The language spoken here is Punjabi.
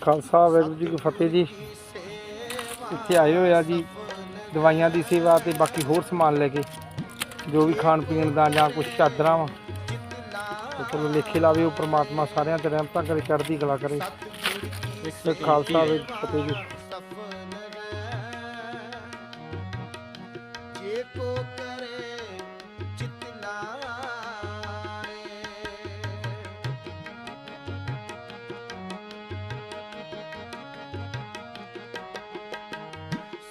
ਖਾਲਸਾ ਵਾਹਿਗੁਰੂ ਜੀ ਕੀ ਫਤਿਹ ਜੀ। ਇੱਥੇ ਆਏ ਹੋਏ ਆ ਜੀ, ਦਵਾਈਆਂ ਦੀ ਸੇਵਾ ਤੇ ਬਾਕੀ ਹੋਰ ਸਮਾਨ ਲੈ ਕੇ, ਜੋ ਵੀ ਖਾਣ ਪੀਣ ਦਾ ਜਾਂ ਕੁਝ ਚਾਦਰਾਂ ਵਾ। ਚਲੋ ਲੇਖੇ ਲਾਵੇ ਉਹ ਪ੍ਰਮਾਤਮਾ ਸਾਰਿਆਂ ਤੇ ਰਹਿਮਤਾਂ ਕਰੇ, ਚੜ੍ਹਦੀ ਕਲਾ ਕਰੇ। ਇਹ ਖਾਲਸਾ ਵਾਹਿਗੁਰੂ ਫਤਿਹ ਜੀ। ਜੇ ਕੋ